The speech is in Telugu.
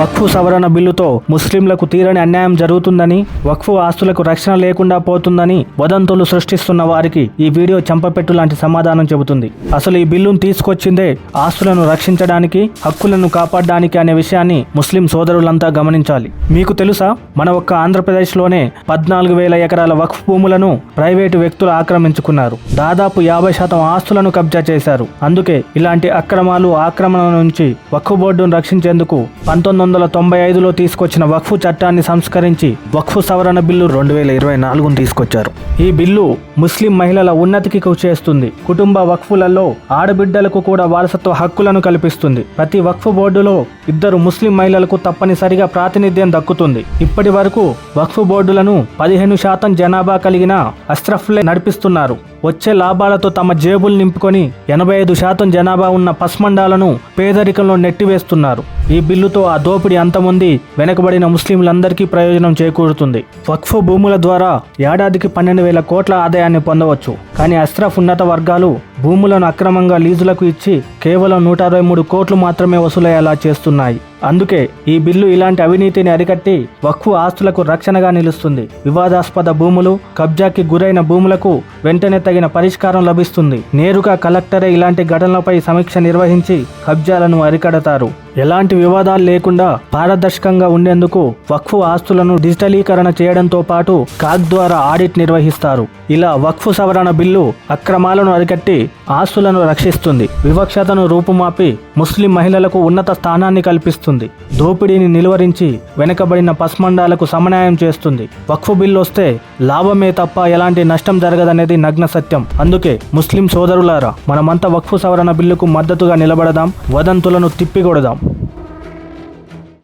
వక్ఫ్ సవరణ బిల్లుతో ముస్లింలకు తీరని అన్యాయం జరుగుతుందని వక్ఫ్ ఆస్తులకు రక్షణ లేకుండా పోతుందని వదంతులు సృష్టిస్తున్న వారికి ఈ వీడియో చంపపెట్టు లాంటి సమాధానం చెబుతుంది. అసలు ఈ బిల్లును తీసుకొచ్చిందే ఆస్తులను రక్షించడానికి హక్కులను కాపాడడానికి అనే విషయాన్ని ముస్లిం సోదరులంతా గమనించాలి. మీకు తెలుసా? మన ఒక్క ఆంధ్రప్రదేశ్లోనే పద్నాలుగు వేల ఎకరాల వక్ఫ్ భూములను ప్రైవేటు వ్యక్తులు ఆక్రమించుకున్నారు. దాదాపు యాభై శాతం ఆస్తులను కబ్జా చేశారు. అందుకే ఇలాంటి అక్రమాలు ఆక్రమణ నుంచి వక్ఫ్ బోర్డును రక్షించేందుకు పంతొమ్మిది వందల తొంభై ఐదులో తీసుకొచ్చిన వక్ఫ్ చట్టాన్ని సంస్కరించి వక్ఫ్ సవరణ బిల్లు రెండు వేల ఇరవై నాలుగును తీసుకొచ్చారు. ఈ బిల్లు ముస్లిం మహిళల ఉన్నతికి కృషి చేస్తుంది. కుటుంబ వక్ఫులలో ఆడబిడ్డలకు కూడా వారసత్వ హక్కులను కల్పిస్తుంది. ప్రతి వక్ఫ్ బోర్డులో ఇద్దరు ముస్లిం మహిళలకు తప్పనిసరిగా ప్రాతినిధ్యం దక్కుతుంది. ఇప్పటి వరకు వక్ఫ్ బోర్డులను పదిహేను శాతం జనాభా కలిగిన అస్ట్రఫ్లే నడిపిస్తున్నారు. వచ్చే లాభాలతో తమ జేబులు నింపుకొని ఎనభై ఐదు శాతం జనాభా ఉన్న పస్మండాలను పేదరికంలో నెట్టివేస్తున్నారు. ఈ బిల్లుతో ఆ దోపిడీ అంతమంది వెనకబడిన ముస్లింలందరికీ ప్రయోజనం చేకూరుతుంది. వక్ఫ్ భూముల ద్వారా ఏడాదికి పన్నెండు వేల కోట్ల ఆదాయాన్ని పొందవచ్చు. కానీ అస్రఫ్ ఉన్నత వర్గాలు భూములను అక్రమంగా లీజులకు ఇచ్చి కేవలం నూట అరవై మూడు కోట్లు మాత్రమే వసూలయ్యేలా చేస్తున్నాయి. అందుకే ఈ బిల్లు ఇలాంటి అవినీతిని అరికట్టి వక్ఫ్ ఆస్తులకు రక్షణగా నిలుస్తుంది. వివాదాస్పద భూములు కబ్జాకి గురైన భూములకు వెంటనే తగిన పరిష్కారం లభిస్తుంది. నేరుగా కలెక్టరే ఇలాంటి ఘటనలపై సమీక్ష నిర్వహించి కబ్జాలను అరికడతారు. ఎలాంటి వివాదాలు లేకుండా పారదర్శకంగా ఉండేందుకు వక్ఫ్ ఆస్తులను డిజిటలీకరణ చేయడంతో పాటు కాగ్ ద్వారా ఆడిట్ నిర్వహిస్తారు. ఇలా వక్ఫ్ సవరణ బిల్లు అక్రమాలను అరికట్టి ఆస్తులను రక్షిస్తుంది. వివక్షతను రూపుమాపి ముస్లిం మహిళలకు ఉన్నత స్థానాన్ని కల్పిస్తుంది. దోపిడీని నిలువరించి వెనుకబడిన పస్మండాలకు సమన్యాయం చేస్తుంది. వక్ఫ్ బిల్లు వస్తే లాభమే తప్ప ఎలాంటి నష్టం జరగదనేది నగ్న సత్యం. అందుకే ముస్లిం సోదరులారా మనమంతా వక్ఫ్ సవరణ బిల్లుకు మద్దతుగా నిలబడదాం వదంతులను తిప్పికొడదాం.